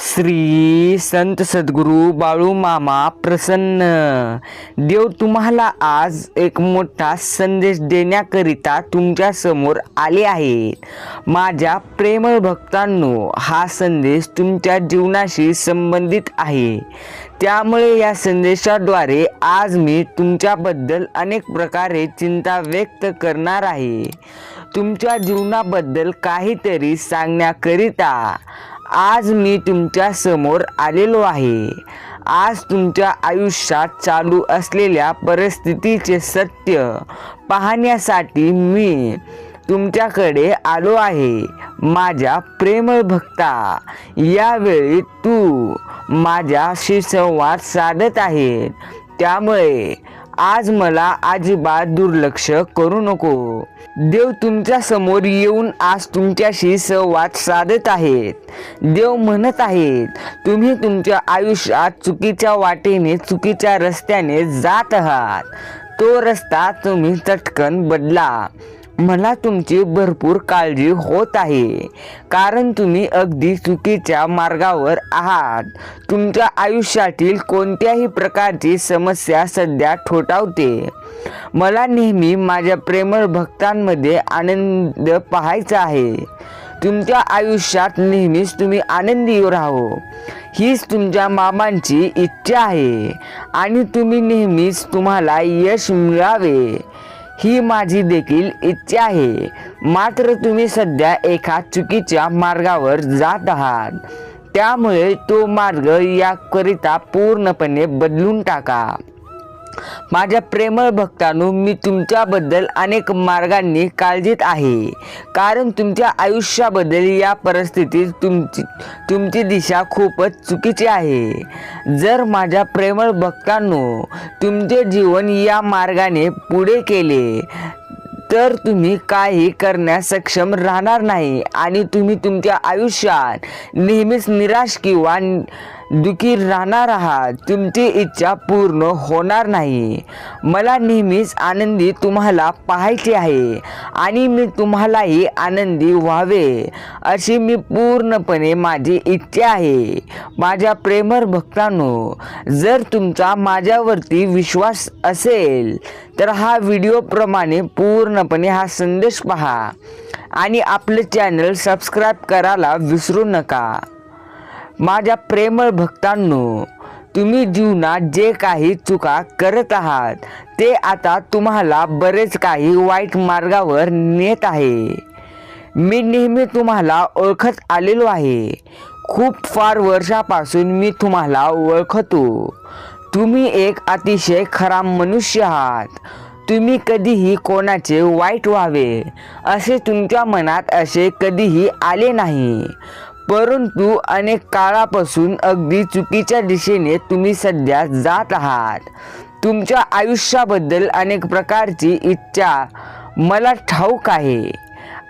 श्री संत सद्गुरू बाळू मामा प्रसन्न. देव तुम्हाला आज एक मोठा संदेश देण्याकरिता तुमच्यासमोर आले आहेत. माझ्या प्रेमळ भक्तांनो हा संदेश तुमच्या जीवनाशी संबंधित आहे. त्यामुळे या संदेशाद्वारे आज मी तुमच्याबद्दल अनेक प्रकारे चिंता व्यक्त करणार आहे. तुमच्या जीवनाबद्दल काहीतरी सांगण्याकरिता आज मी तुमच्यासमोर आलेलो आहे. आज तुमच्या आयुष्यात चालू असलेल्या परिस्थितीचे सत्य पाहण्यासाठी मी तुमच्याकडे आलो आहे. माझ्या प्रेमळ भक्ता यावेळी तू माझ्याशी संवाद साधत आहे. त्यामुळे आज मला अजिबात दुर्लक्ष करू नको. देव तुमच्यासमोर येऊन आज तुमच्याशी संवाद साधत आहेत. देव म्हणत आहेत तुम्ही तुमच्या आयुष्यात चुकीच्या वाटेने चुकीच्या रस्त्याने जात आहात. तो रस्ता तुम्ही चटकन बदला. मला तुमची भरपूर काळजी होत आहे. कारण तुम्ही अगदी चुकीच्या मार्गावर आहात. तुमच्या आयुष्यातील कोणत्याही प्रकारची समस्या सध्या ठोठावते. मला नेहमी माझ्या प्रेमळ भक्तांमध्ये आनंद पाहायचा आहे. तुमच्या आयुष्यात नेहमीच तुम्ही आनंदी राहो हीच तुमच्या मामांची इच्छा आहे. आणि तुम्ही नेहमीच तुम्हाला यश मिळावे. ही माझी देखील इच्छा आहे. मात्र तुम्ही सध्या एका चुकीच्या मार्गावर जात आहात. त्यामुळे तो मार्ग याकरिता पूर्णपणे बदलून टाका. माझ्या प्रेमळ भक्तांनो मी तुमच्याबद्दल अनेक मार्गांनी काळजीत आहे. कारण तुमच्या आयुष्याबद्दल या परिस्थितीत तुमची तुमची दिशा खूपच चुकीची आहे. जर माझ्या प्रेमळ भक्तांनो तुमचे जीवन या मार्गाने पुढे केले तर तुम्ही काही करण्यास सक्षम राहणार नाही आणि तुम्ही तुमच्या आयुष्यात नेहमीच निराश किंवा दुखी राहणार आहात. तुमची इच्छा पूर्ण होणार नाही. मला नेहमीच आनंदी तुम्हाला पाहायचे आहे आणि मी तुम्हालाही आनंदी व्हावे. अशी मी पूर्णपणे माझी इच्छा आहे. माझ्या प्रेमर भक्तांनो जर तुमचा माझ्यावरती विश्वास असेल तर हा व्हिडिओप्रमाणे पूर्णपणे हा संदेश पहा. आणि आपलं चॅनल सबस्क्राईब करायला विसरू नका. माझ्या प्रेमळ भक्तांनो तुम्ही जीवनात जे काही चुका करत आहात ते आता तुम्हाला बरेच काही वाईट मार्गावर नेत आहे. मी नेहमी तुम्हाला ओळखत आलेलो आहे. खूप फार वर्षापासून मी तुम्हाला ओळखतो. तुम्ही एक अतिशय खरा मनुष्य आहात. तुम्ही कधीही कोणाचे वाईट व्हावे असे तुमच्या मनात असे कधीही आले नाही. परंतु अनेक काळापासून अगदी चुकीच्या दिशेने तुम्ही सध्या जात आहात. तुमच्या आयुष्याबद्दल अनेक प्रकारची इच्छा मला ठाऊक आहे.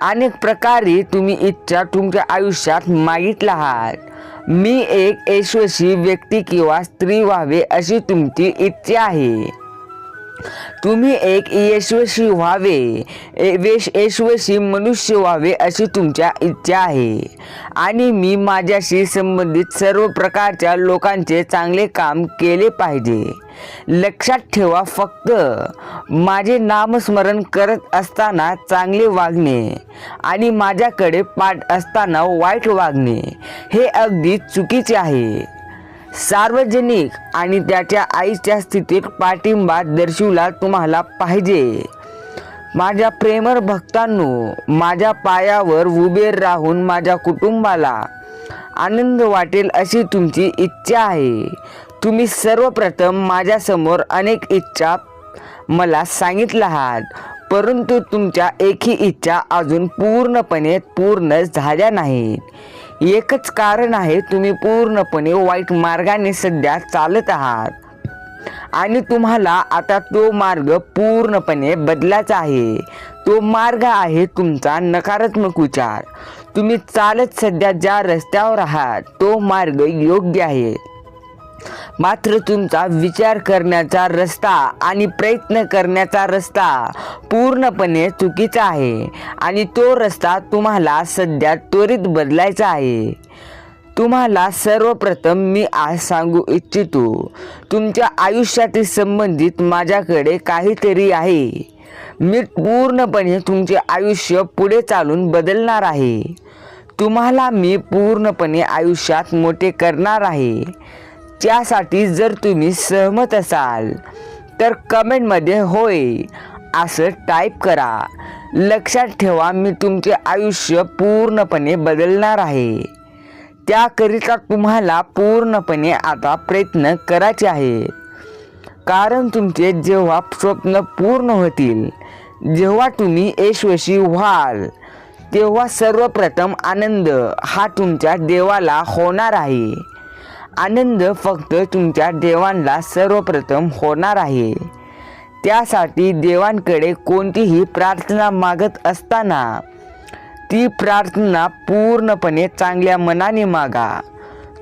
अनेक प्रकारे तुम्ही इच्छा तुमच्या आयुष्यात मागितला आहात. मी एक यशस्वी व्यक्ती किंवा स्त्री व्हावे अशी तुमची इच्छा आहे. तुम्ही एक यशस्वी व्हावे. वेश यशस्वी मनुष्य व्हावे अशी तुमच्या इच्छा आहे. आणि मी माझ्याशी संबंधित सर्व प्रकारच्या लोकांचे चांगले काम केले पाहिजे. लक्षात ठेवा फक्त माझे नामस्मरण करत असताना चांगले वागणे आणि माझ्याकडे पाठ असताना वाईट वागणे. हे अगदी चुकीचे आहे. सार्वजनिक आणि त्याच्या आईच्या स्थितीत पाठिंबा दर्शवला तुम्हाला पाहिजे. माझ्या प्रेमर भक्तांनो माझ्या पायावर उभे राहून माझ्या कुटुंबाला आनंद वाटेल अशी तुमची इच्छा आहे. तुम्ही सर्वप्रथम माझ्यासमोर अनेक इच्छा मला सांगितल्या आहात परंतु तुमच्या एकही इच्छा अजून पूर्णपणे पूर्ण झाल्या नाहीत. एकच कारण आहे तुम्ही पूर्णपणे वाईट मार्गाने सध्या चालत आहात. आणि तुम्हाला आता तो मार्ग पूर्णपणे बदलायचा आहे. तो मार्ग आहे तुमचा नकारात्मक विचार. तुम्ही चालत सध्या ज्या रस्त्यावर आहात तो मार्ग योग्य आहे. मात्र तुमचा विचार करण्याचा रस्ता आणि प्रयत्न करण्याचा रस्ता पूर्णपणे चुकीचा आहे आणि तो रस्ता तुम्हाला सध्या त्वरित बदलायचा आहे. तुम्हाला सर्वप्रथम मी आज सांगू इच्छितो तुमच्या आयुष्याशी संबंधित माझ्याकडे काहीतरी आहे. मी पूर्णपणे तुमचे आयुष्य पुढे चालून बदलणार आहे. तुम्हाला मी पूर्णपणे आयुष्यात मोठे करणार आहे. त्यासाठी जर तुम्ही सहमत असाल तर कमेंटमध्ये होय असं टाईप करा. लक्षात ठेवा मी तुमचे आयुष्य पूर्णपणे बदलणार आहे. त्याकरिता तुम्हाला पूर्णपणे आता प्रयत्न करायचे आहे. कारण तुमचे जेव्हा स्वप्न पूर्ण होतील जेव्हा तुम्ही यशस्वी व्हाल तेव्हा सर्वप्रथम आनंद हा तुमच्या देवाला होणार आहे. आनंद फक्त तुमच्या देवांना सर्वप्रथम होणार आहे. त्यासाठी देवांकडे कोणतीही प्रार्थना मागत असताना ती प्रार्थना पूर्णपणे चांगल्या मनाने मागा.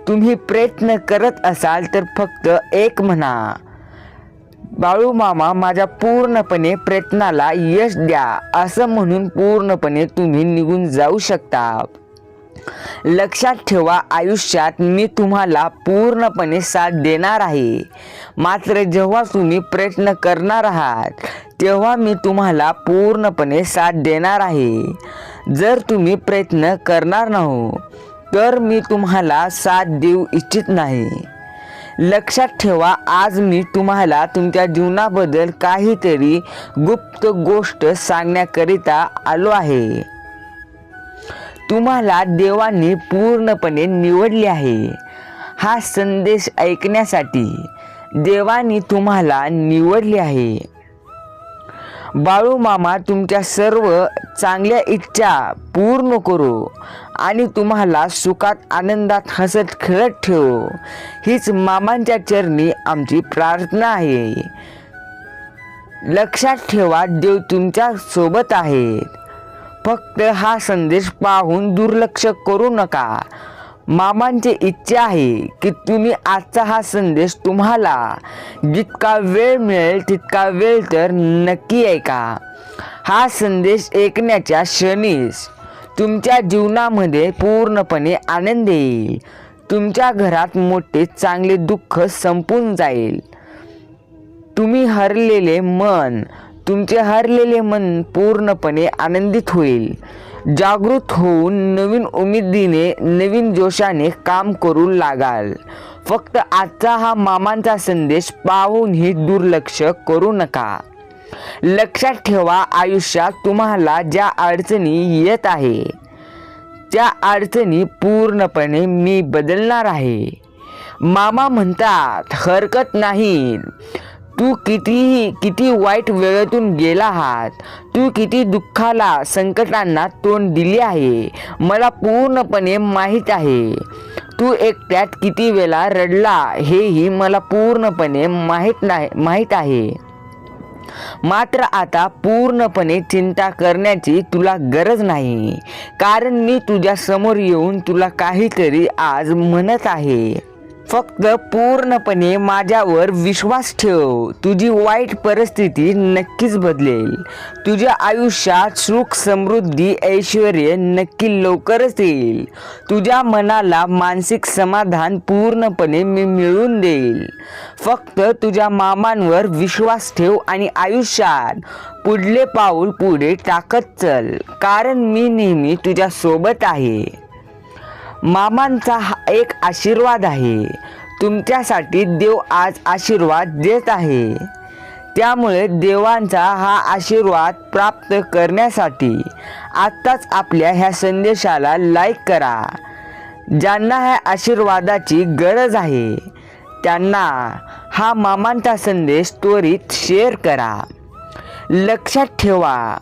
तुम्ही प्रयत्न करत असाल तर फक्त एक म्हणा. बाळू मामा माझ्या पूर्णपणे प्रयत्नाला यश द्या असं म्हणून पूर्णपणे तुम्ही निघून जाऊ शकता. लक्षात ठेवा आयुष्यात मी तुम्हाला पूर्णपणे साथ देणार आहे. मात्र जेव्हा तुम्ही प्रयत्न करणार आहात तेव्हा मी तुम्हाला पूर्णपणे साथ देणार आहे. जर तुम्ही प्रयत्न करणार नाही तर मी तुम्हाला साथ देऊ इच्छित नाही. लक्षात ठेवा आज मी तुम्हाला तुमच्या जीवनाबद्दल काहीतरी गुप्त गोष्ट सांगण्याकरिता आलो आहे. तुम्हाला देवाने पूर्णपणे निवडले आहे. हा संदेश ऐकण्यासाठी देवाने तुम्हाला निवडले आहे. बाळू मामा तुमच्या सर्व चांगल्या इच्छा पूर्ण करू आणि तुम्हाला सुखात आनंदात हसत खेळत ठेवू. हीच मामांच्या चरणी आमची प्रार्थना आहे. लक्षात ठेवा देव तुमच्यासोबत आहेत फक्त हा संदेश पाहून दुर्लक्ष करू नका. मामांची इच्छा आहे की तुम्ही आजचा हा संदेश तुम्हाला जितका वेळ मिळेल तितका वेळ तर नक्की ऐका. हा संदेश ऐकण्याच्या क्षणीच तुमच्या जीवनामध्ये पूर्णपणे आनंद येईल. तुमच्या घरात मोठे चांगले दुःख संपून जाईल. तुम्ही हरलेले मन तुमचे हरलेले मन पूर्णपणे आनंदित होईल. जागृत होऊन नवीन उमेदीने नवीन जोशाने काम करू लागाल. फक्त आजचा हा मामांचा संदेश पाहूनही दुर्लक्ष करू नका. लक्षात ठेवा आयुष्यात तुम्हाला ज्या अडचणी येत आहे त्या अडचणी पूर्णपणे मी बदलणार आहे. मामा म्हणतात हरकत नाही. तू कितीही किती वाईट वेळेतून गेला आहात तू किती दुःखाला संकटांना तोंड दिले आहे मला पूर्णपणे माहीत आहे. तू एकट्यात किती वेळा रडला हेही मला पूर्णपणे माहीत नाही माहीत आहे. मात्र आता पूर्णपणे चिंता करण्याची तुला गरज नाही कारण मी तुझ्या समोर येऊन तुला काहीतरी आज म्हणत आहे. फक्त पूर्णपणे माझ्यावर विश्वास ठेव. तुझी वाईट परिस्थिती नक्कीच बदलेल. तुझ्या आयुष्यात सुख समृद्धी ऐश्वर नक्की लवकरच येईल. तुझ्या मनाला मानसिक समाधान पूर्णपणे मी मिळवून देईल. फक्त तुझ्या मामांवर विश्वास ठेव आणि आयुष्यात पुढले पाऊल पुढे टाकत चल कारण मी नेहमी तुझ्यासोबत आहे. मामांचा हा एक आशीर्वाद आहे. तुमच्यासाठी देव आज आशीर्वाद देत आहे. त्यामुळे देवांचा हा आशीर्वाद प्राप्त करण्यासाठी आत्ताच आपल्या ह्या संदेशाला लाईक करा. ज्यांना ह्या आशीर्वादाची गरज आहे त्यांना हा मामांचा संदेश त्वरित शेअर करा. लक्षात ठेवा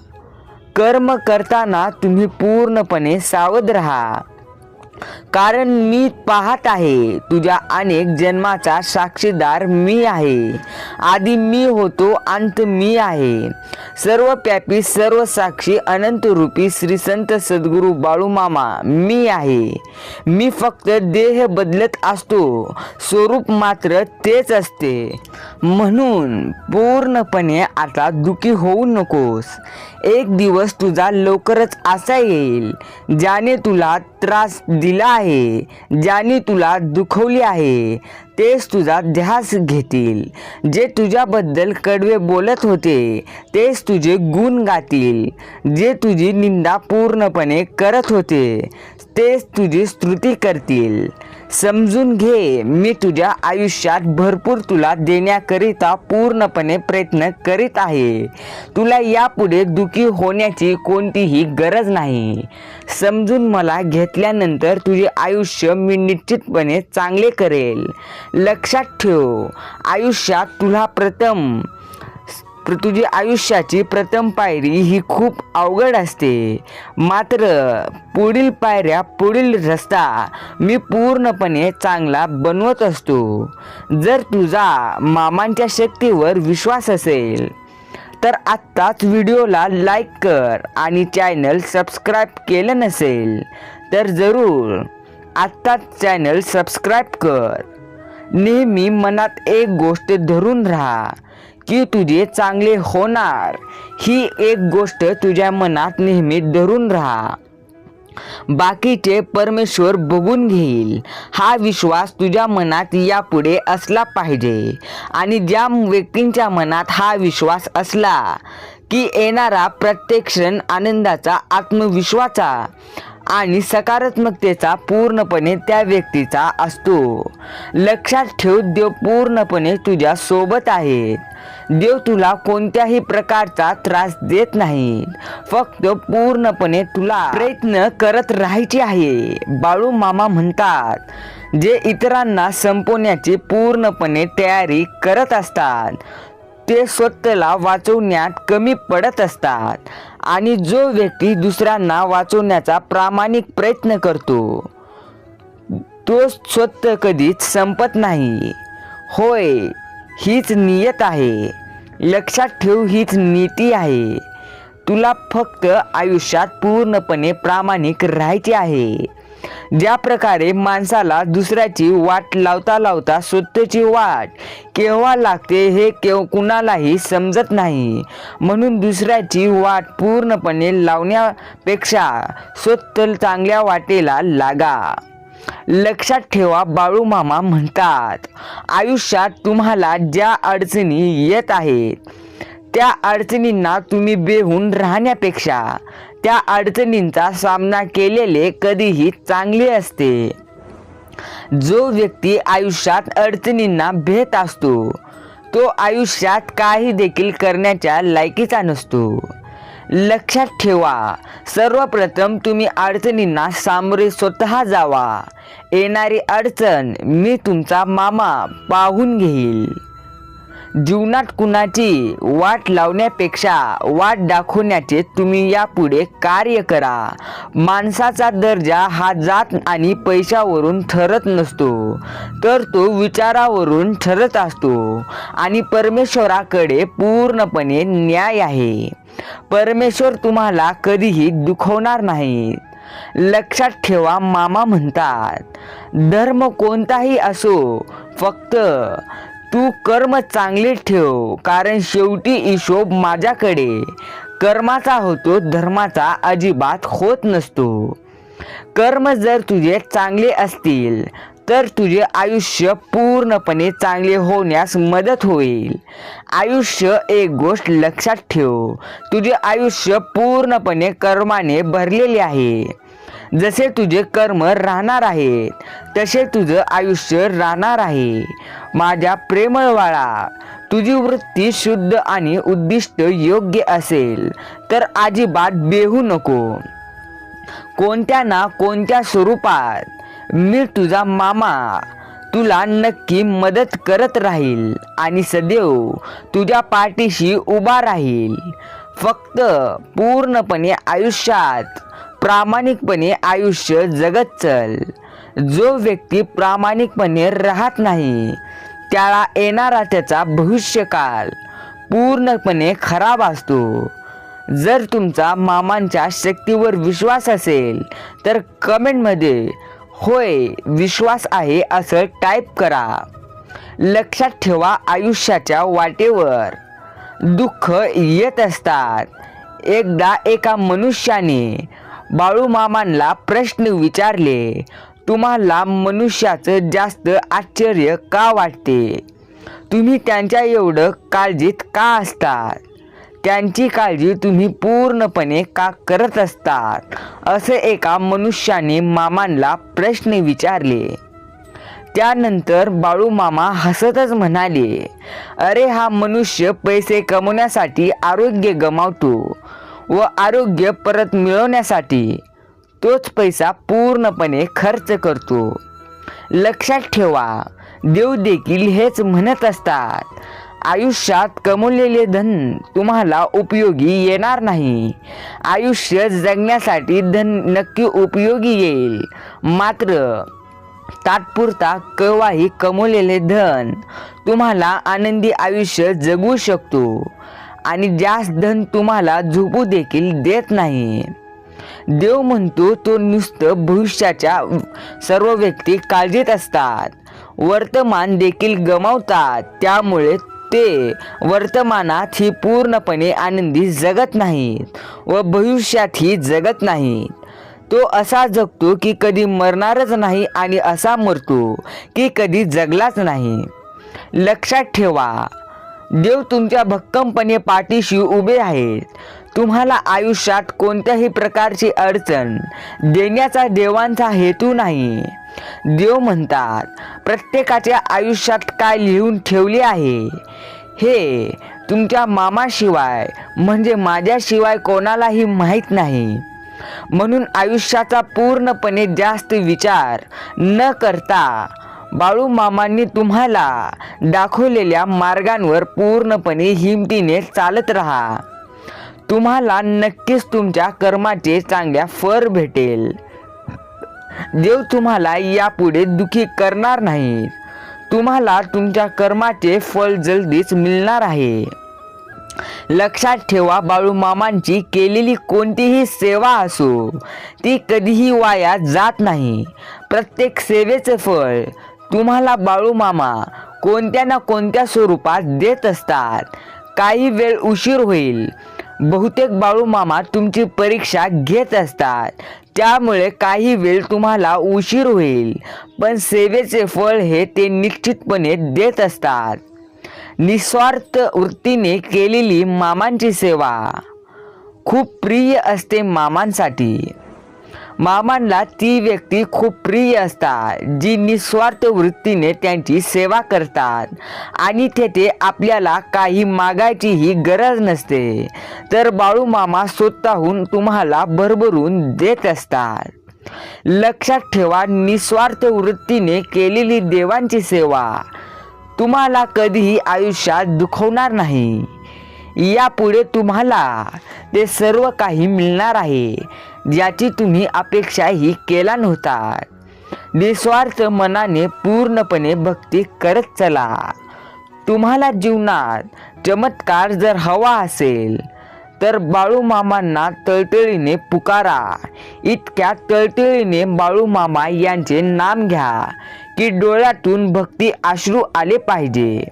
कर्म करताना तुम्ही पूर्णपणे सावध राहा. कारण मी पाहत आहे. तुझ्या अनेक जन्माचा साक्षीदार मी आहे. आधी मी होतो अंत मी आहे. सर्व प्यापी सर्व साक्षी अनंत रूपी श्री संत सद्गुरू बाळूमामा मी आहे. मी फक्त देह बदलत असतो. स्वरूप मात्र तेच असते. म्हणून पूर्णपणे आता दुखी होऊ नकोस. एक दिवस तुझा लवकरच असा येईल ज्याने तुला त्रास दिला आहे ज्याने तुला दुखवली आहे तेच तुझा ध्यास घेतील. जे तुझ्याबद्दल कडवे बोलत होते तेच तुझे गुण गातील. जे तुझी निंदा पूर्णपणे करत होते तेच तुझी स्तुती करतील. समजून घे. मी तुझ्या आयुष्यात भरपूर तुला देण्याकरिता पूर्णपणे प्रयत्न करीत आहे. तुला यापुढे दुखी होण्याची कोणतीही गरज नाही. समजून मला घेतल्यानंतर तुझे आयुष्य मी निश्चितपणे चांगले करेल. लक्षात ठेव. आयुष्यात तुला प्रथम तुझी आयुष्याची प्रथम पायरी ही खूप अवघड असते. मात्र पुढील पायऱ्या पुढील रस्ता मी पूर्णपणे चांगला बनवत असतो. जर तुझा मामांच्या शक्तीवर विश्वास असेल तर आत्ताच व्हिडिओला लाईक कर आणि चॅनल सबस्क्राईब केलं नसेल तर जरूर आत्ताच चॅनल सबस्क्राईब कर. नेहमी मनात एक गोष्ट धरून राहा की तुझे चांगले होणार. ही एक गोष्ट तुझ्या मनात नेहमी धरून राहा. बाकीचे परमेश्वर बघून घेईल. हा विश्वास तुझ्या मनात यापुढे असला पाहिजे आणि ज्या व्यक्तींच्या मनात हा विश्वास असला की येणारा प्रत्येक क्षण आनंदाचा आत्मविश्वासा आणि सकारात्मकतेचा पूर्णपणे त्या व्यक्तीचा असतो. लक्षात ठेव देव पूर्णपणे तुझ्या सोबत आहेत. देव तुला कोणत्याही प्रकारचा त्रास देत नाही. फक्त पूर्णपणे तुला प्रयत्न करत राहायचे आहे. बाळू मामा म्हणतात जे इतरांना संपवण्याची पूर्णपणे तयारी करत असतात ते स्वतःला वाचवण्यात कमी पडत असतात आणि जो व्यक्ती दुसऱ्यांना वाचवण्याचा प्रामाणिक प्रयत्न करतो तो स्वतः कधीच संपत नाही. होय हीच नियत आहे. लक्षात ठेव हीच नीती आहे. तुला फक्त आयुष्यात पूर्णपणे प्रामाणिक राहायचे आहे. ज्या प्रकारे माणसाला दुसऱ्याची वाट लावता लावता स्वतःची वाट केव्हा लागते हे केव कुणालाही समजत नाही. म्हणून दुसऱ्याची वाट पूर्णपणे लावण्यापेक्षा स्वतः चांगल्या वाटेला लागा. लक्षात ठेवा बाळू मामा म्हणतात. आयुष्यात तुम्हाला ज्या अडचणी येत आहेत त्या अडचणींना तुम्ही बेहून राहण्यापेक्षा त्या अडचणींचा सामना केलेले कधीही चांगले असते. जो व्यक्ती आयुष्यात अडचणींना भेट असतो तो आयुष्यात काही देखील करण्याच्या लायकीचा नसतो. लक्षात ठेवा. सर्वप्रथम तुम्ही अडचणींना सामोरे स्वतः जावा. येणारी अडचण मी तुमचा मामा पाहून घेईल. जीवनात कुणाची वाट लावण्यापेक्षा वाट दाखवण्याचे तुम्ही यापुढे कार्य करा. माणसाचा दर्जा हा जात आणि पैशावरून ठरत नसतो तर तो विचारावरून ठरत असतो आणि परमेश्वराकडे पूर्णपणे न्याय आहे. परमेश्वर तुम्हाला कधीही दुखवणार नाही लक्षात ठेवा मामा म्हणतात धर्म कोणताही असो फक्त तू कर्म चांगले ठेव कारण शेवटी हिशोब माझ्याकडे. कर्माचा होतो धर्माचा अजिबात होत नसतो. कर्म जर तुझे चांगले असतील तर तुझे आयुष्य पूर्णपणे चांगले होण्यास मदत होईल. आयुष्य एक गोष्ट लक्षात ठेव. तुझे आयुष्य पूर्णपणे कर्माने भरलेले आहे. जसे तुझे कर्म राहणार आहेत तसे तुझं आयुष्य राहणार आहे. माझ्या प्रेमळवाळा तुझी वृत्ती शुद्ध आणि उद्दिष्ट योग्य असेल तर अजिबात बेहू नको. कोणत्या ना कोणत्या स्वरूपात मी तुझा मामा. तुला नक्की मदत करत राहील आणि सदैव तुझ्या पाठीशी उभा राहील. फक्त पूर्णपणे आयुष्यात प्रामाणिकपणे आयुष्य जगत चल. जो व्यक्ती प्रामाणिकपणे राहत नाही त्याला येणारा त्याचा भविष्यकाल पूर्णपणे खराब असतो. जर तुमचा मामांच्या शक्तीवर विश्वास असेल तर कमेंटमध्ये होय विश्वास आहे असं टाईप करा. लक्षात ठेवा आयुष्याच्या वाटेवर. दुःख येत असतात. एकदा एका मनुष्याने बाळूमामांना प्रश्न विचारले तुम्हाला मनुष्याचं जास्त आश्चर्य का वाटते? तुम्ही त्यांच्या एवढं काळजीत का असतात? त्यांची काळजी तुम्ही पूर्णपणे का करत असतात? असे एका मनुष्याने मामांना प्रश्न विचारले. त्यानंतर बाळू मामा हसतच म्हणाले अरे हा मनुष्य पैसे कमवण्यासाठी आरोग्य गमावतो व आरोग्य परत मिळवण्यासाठी तोच पैसा पूर्णपणे खर्च करतो. लक्षात ठेवा देव देखील हेच म्हणत असतात. आयुष्यात कमवलेले धन तुम्हाला उपयोगी येणार नाही. आयुष्य जगण्यासाठी धन नक्की उपयोगी येईल. मात्र तात्पुरता केव्हाही कमवलेले धन तुम्हाला आनंदी आयुष्य जगू शकतो आणि जास्त धन तुम्हाला झोपू देखील देत नाही. देव म्हणतो तो नुसतं भविष्याच्या सर्व व्यक्ती काळजीत असतात. वर्तमान देखील गमावतात. त्यामुळे ते वर्तमानात ही पूर्णपणे आनंदी जगत नाहीत व भविष्यातही जगत नाहीत. तो असा जगतो की कधी मरणारच नाही आणि असा मरतो की कधी जगलाच नाही. लक्षात ठेवा देव तुमच्या भक्कमपणे पाठीशी उभे आहेत. तुम्हाला आयुष्यात कोणत्याही प्रकारची अडचण देण्याचा देवांचा हेतू नाही. देव म्हणतात प्रत्येकाच्या आयुष्यात काय लिहून ठेवले आहे? हे तुमच्या मामाशिवाय म्हणजे माझ्याशिवाय कोणालाही माहीत नाही. म्हणून आयुष्याचा पूर्णपणे जास्त विचार न करता बाळू मामांनी तुम्हाला दाखवलेल्या मार्गांवर पूर्णपणे हिमतीने चालत राहा. तुम्हाला नक्कीच तुमच्या कर्माचे चांगल्या फळ भेटेल. देव तुम्हाला यापुढे दुखी करणार नाही. तुम्हाला तुमच्या कर्माचे फळ जल्दीच मिळणार आहे. लक्षात ठेवा बाळूमामांची केलेली कोणतीही सेवा असो ती कधीही वाया जात नाही. प्रत्येक सेवेचे फळ तुम्हाला बाळूमामा कोणत्या ना कोणत्या स्वरूपात देत असतात. काही वेळ उशीर होईल बहुतेक बाळूमामा तुमची परीक्षा घेत असतात. त्यामुळे काही वेळ तुम्हाला उशीर होईल. पण सेवेचे फळ हे ते निश्चितपणे देत असतात. निस्वार्थ वृत्तीने केलेली मामांची सेवा. खूप प्रिय असते मामांसाठी. मामांना ती व्यक्ती खूप प्रिय असतात जी निस्वार्थ वृत्तीने त्यांची सेवा करतात. आणि तेथे आपल्याला काही मागायचीही गरज नसते. तर बाळू मामा स्वतःहून तुम्हाला भरभरून देत असतात. लक्षात ठेवा निस्वार्थ वृत्तीने केलेली देवांची सेवा. तुम्हाला कधीही आयुष्यात दुखवणार नाही. यापुढे तुम्हाला ते सर्व काही मिळणार आहे ज्याची तुम्ही अपेक्षाही केला नव्हता. निस्वार्थ मनाने पूर्णपणे भक्ती करत चला. तुम्हाला जीवनात चमत्कार जर हवा असेल तर बाळूमामांना तळतळीने पुकारा. इतक्या तळतळीने बाळूमामा यांचे नाम घ्या की डोळ्यातून भक्ती आश्रू आले पाहिजे.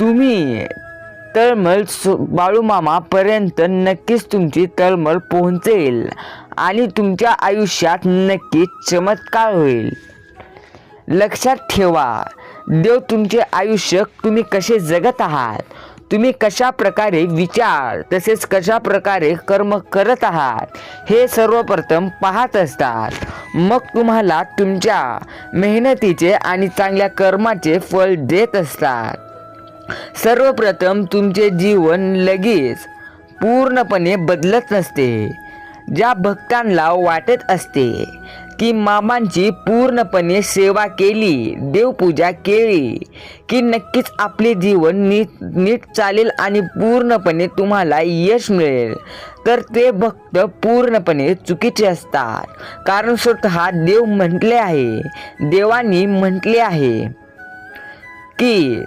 तुम्ही तळमळ बाळूमामापर्यंत नक्कीच तुमची तळमळ पोहोचेल आणि तुमच्या आयुष्यात नक्कीच चमत्कार होईल. लक्षात ठेवा देव तुमचे आयुष्य तुम्ही कसे जगत आहात तुम्ही कशा प्रकारे विचार तसेच कशा प्रकारे कर्म करत आहात हे सर्वप्रथम पाहत असतात. मग तुम्हाला तुमच्या मेहनतीचे आणि चांगल्या कर्माचे फळ देत असतात. सर्वप्रथम तुमचे जीवन लगेच पूर्णपणे बदलत नसते. ज्या भक्तांना वाटत असते की मामांची पूर्णपणे सेवा केली देवपूजा केली की नक्कीच आपले जीवन नीट नीट चालेल आणि पूर्णपणे तुम्हाला यश मिळेल तर ते भक्त पूर्णपणे चुकीचे असतात. कारण स्वतः देव म्हटले आहे देवानी म्हटले आहे की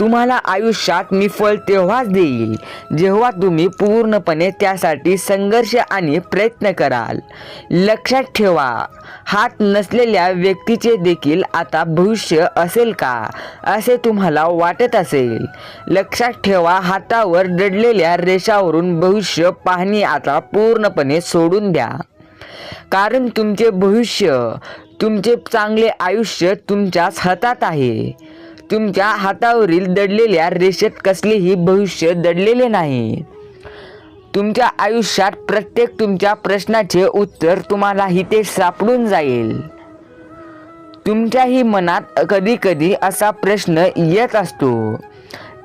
तुम्हाला आयुष्यात मी फळ तेव्हाच देईल जेव्हा तुम्ही पूर्णपणे त्यासाठी संघर्ष आणि प्रयत्न कराल. लक्षात ठेवा हात नसलेल्या व्यक्तीचे देखील आता भविष्य असेल का असे तुम्हाला वाटत असेल. लक्षात ठेवा हातावर दडलेल्या रेषावरून भविष्य पाहणी आता पूर्णपणे सोडून द्या. कारण तुमचे भविष्य तुमचे चांगले आयुष्य तुमच्याच हातात आहे. तुमच्या हातावरील दडलेल्या रेषेत कसलेही भविष्य दडलेले नाही. तुमच्या आयुष्यात प्रत्येक तुमच्या प्रश्नाचे उत्तर तुम्हालाही ते सापडून जाईल. तुमच्याही मनात कधी कधी असा प्रश्न येत असतो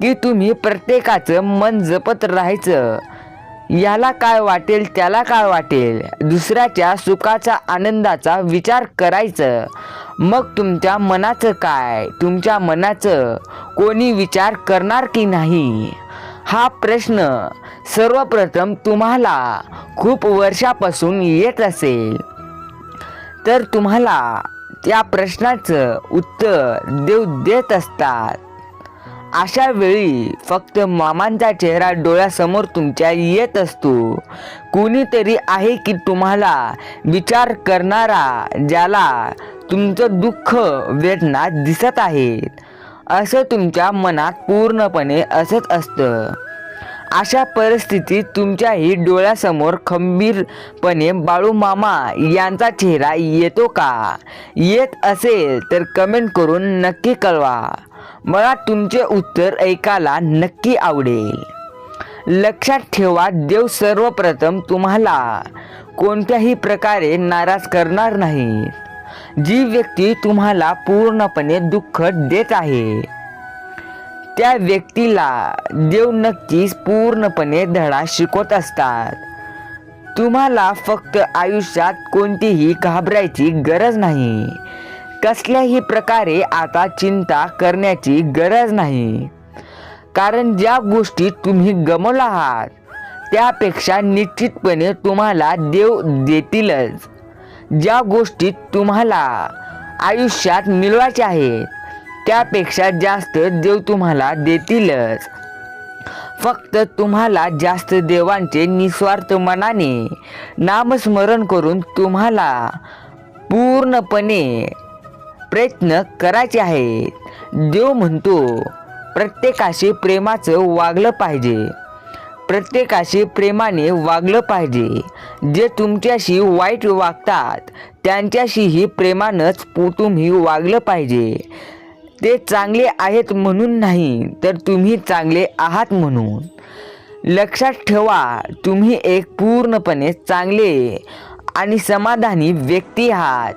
की तुम्ही प्रत्येकाचं मन जपत राहायचं. याला काय वाटेल त्याला काय वाटेल? दुसऱ्याच्या सुखाचा आनंदाचा विचार करायचं. मग तुमच्या मनाचं काय? तुमच्या मनाचं कोणी विचार करणार की नाही? हा प्रश्न सर्वप्रथम तुम्हाला खूप वर्षापासून येत असेल. तर तुम्हाला त्या प्रश्नाचं उत्तर देव देत असतात. अशा वेळी फक्त मामांचा चेहरा डोळ्यासमोर तुमच्या येत असतो. कुणीतरी आहे की तुम्हाला विचार करणारा ज्याला तुमचं दुःख वेदना दिसत आहेत. असं तुमच्या मनात पूर्णपणे असत असतं. अशा परिस्थितीत तुमच्याही डोळ्यासमोर खंबीरपणे बाळू मामा यांचा चेहरा येतो का? येत असेल तर कमेंट करून नक्की कळवा. मला तुमचे उत्तर ऐकायला नक्की आवडेल. लक्षात ठेवा देव सर्वप्रथम तुम्हाला कोणत्याही प्रकारे नाराज करणार नाही. जी व्यक्ती तुम्हाला पूर्णपणे दुःख देत आहे त्या व्यक्तीला देव नक्कीच पूर्णपणे धडा शिकवत असतात. तुम्हाला फक्त आयुष्यात कोणतीही घाबरायची गरज नाही. कसल्याही प्रकारे आता चिंता करण्याची गरज नाही. कारण ज्या गोष्टी तुम्ही गमवला आहात त्यापेक्षा निश्चितपणे तुम्हाला देव देतीलच. ज्या गोष्टी तुम्हाला आयुष्यात मिळवायच्या आहेत त्यापेक्षा जास्त देव तुम्हाला देतीलच. फक्त तुम्हाला जास्त देवांचे निस्वार्थ मनाने नामस्मरण करून तुम्हाला पूर्णपणे प्रयत्न करायचे आहेत. देव म्हणतो प्रत्येकाशी प्रेमाचं वागलं पाहिजे. प्रत्येकाशी प्रेमाने वागलं पाहिजे. जे तुमच्याशी वाईट वागतात त्यांच्याशीही प्रेमानंच तुम्ही वागलं पाहिजे. ते चांगले आहेत म्हणून नाही तर तुम्ही चांगले आहात म्हणून. लक्षात ठेवा तुम्ही एक पूर्णपणे चांगले आणि समाधानी व्यक्ती आहात.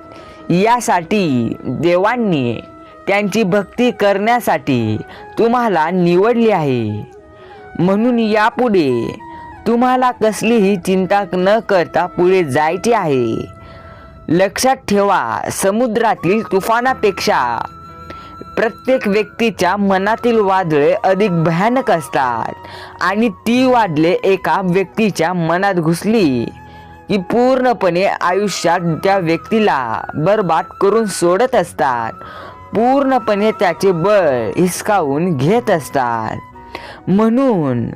यासाठी देवांनी त्यांची भक्ती करण्यासाठी तुम्हाला निवडली आहे. म्हणून यापुढे तुम्हाला कसलीही चिंता न करता पुढे जायचे आहे. लक्षात ठेवा समुद्रातील तुफानापेक्षा प्रत्येक व्यक्तीच्या मनातील वादळे अधिक भयानक असतात आणि ती वादळे एका व्यक्तीच्या मनात घुसली की पूर्णपणे आयुष्यात त्या व्यक्तीला बरबाद करून सोडत असतात. पूर्णपणे त्याचे बळ हिसकावून घेत असतात. म्हणून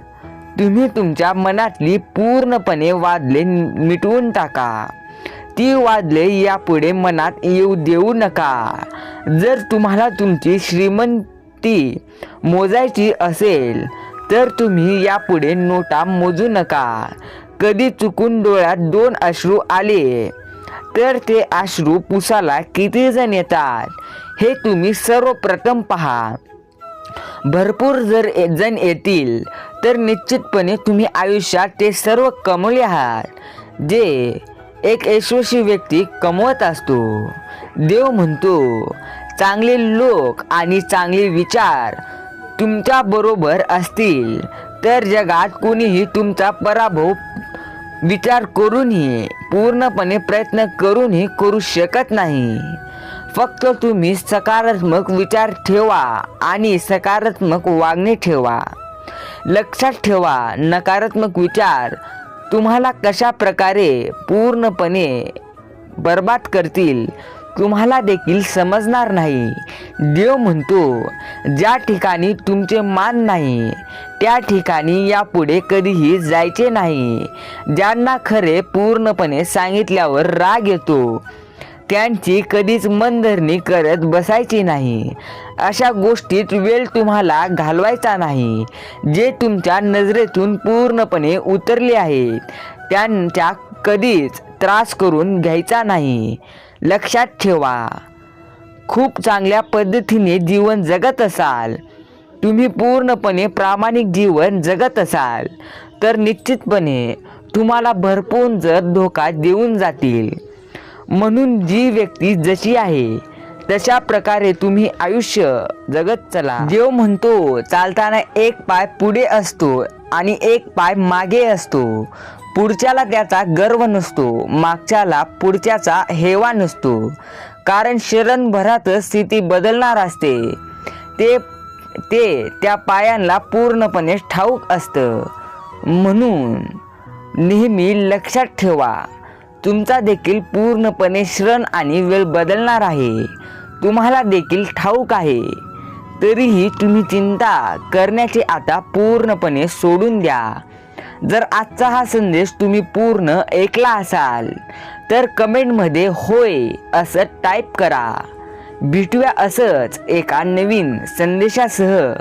तुम्ही तुमच्या मनातली पूर्णपणे वादले मिटवून टाका. ती वादले यापुढे मनात येऊ देऊ नका. जर तुम्हाला तुमची श्रीमंती मोजायची असेल तर तुम्ही यापुढे नोटा मोजू नका. कधी चुकून डोळ्यात दोन अश्रू आले तर ते अश्रू पुसाला किती जण येतात हे तुम्ही सर्वप्रथम पहा. भरपूर जर जण येतील तर निश्चितपणे तुम्ही आयुष्यात ते सर्व कमवले आहात. जे एक यशस्वी व्यक्ती कमवत असतो. देव म्हणतो चांगले लोक आणि चांगले विचार तुमच्या बरोबर असतील तर जगात कोणीही तुमचा पराभव विचार करूनही पूर्णपणे प्रयत्न करूनही करू शकत नाही. फक्त तुम्ही सकारात्मक विचार ठेवा आणि सकारात्मक वागणे ठेवा. लक्षात ठेवा नकारात्मक विचार तुम्हाला कशा प्रकारे पूर्णपणे बर्बाद करतील तुम्हाला देखील समजणार नाही. देव म्हणतो ज्या ठिकाणी तुमचे मान नाही त्या ठिकाणी यापुढे कधीही जायचे नाही. ज्यांना खरे पूर्णपणे सांगितल्यावर राग येतो त्यांची कधीच मनधरणी करत बसायची नाही. अशा गोष्टीत वेळ तुम्हाला घालवायचा नाही जे तुमच्या नजरेतून पूर्णपणे उतरले आहेत. त्यांच्या कधीच त्रास करून घ्यायचा नाही. लक्षात ठेवा खूप चांगल्या पद्धतीने जीवन जगत असाल. तुम्ही पूर्णपणे प्रामाणिक जीवन जगत असाल. तर निश्चितपणे तुम्हाला भरपूर जर धोका देऊन जातील. म्हणून जी व्यक्ती जशी आहे तशा प्रकारे तुम्ही आयुष्य जगत चला. देव म्हणतो चालताना एक पाय पुढे असतो आणि एक पाय मागे असतो. पुढच्याला त्याचा गर्व नसतो मागच्याला पुढच्याचा हेवा नसतो. कारण शरणभरातच स्थिती बदलणार असते. ते ते त्या पायांना पूर्णपणे ठाऊक असतं. म्हणून नेहमी लक्षात ठेवा. तुमचा देखील पूर्णपणे श्रण आणि वेळ बदलणार आहे. तुम्हाला देखील ठाऊक आहे. तरीही तुम्ही चिंता करण्याचे आता पूर्णपणे सोडून द्या. जर आजचा हा संदेश तुम्ही पूर्ण ऐकला असाल तर कमेंटमध्ये होय असं टाईप करा. भेटूया असंच एका नवीन संदेशासह.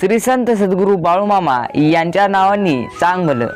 श्री संत सद्गुरू बाळूमामा यांच्या नावाने चांगलं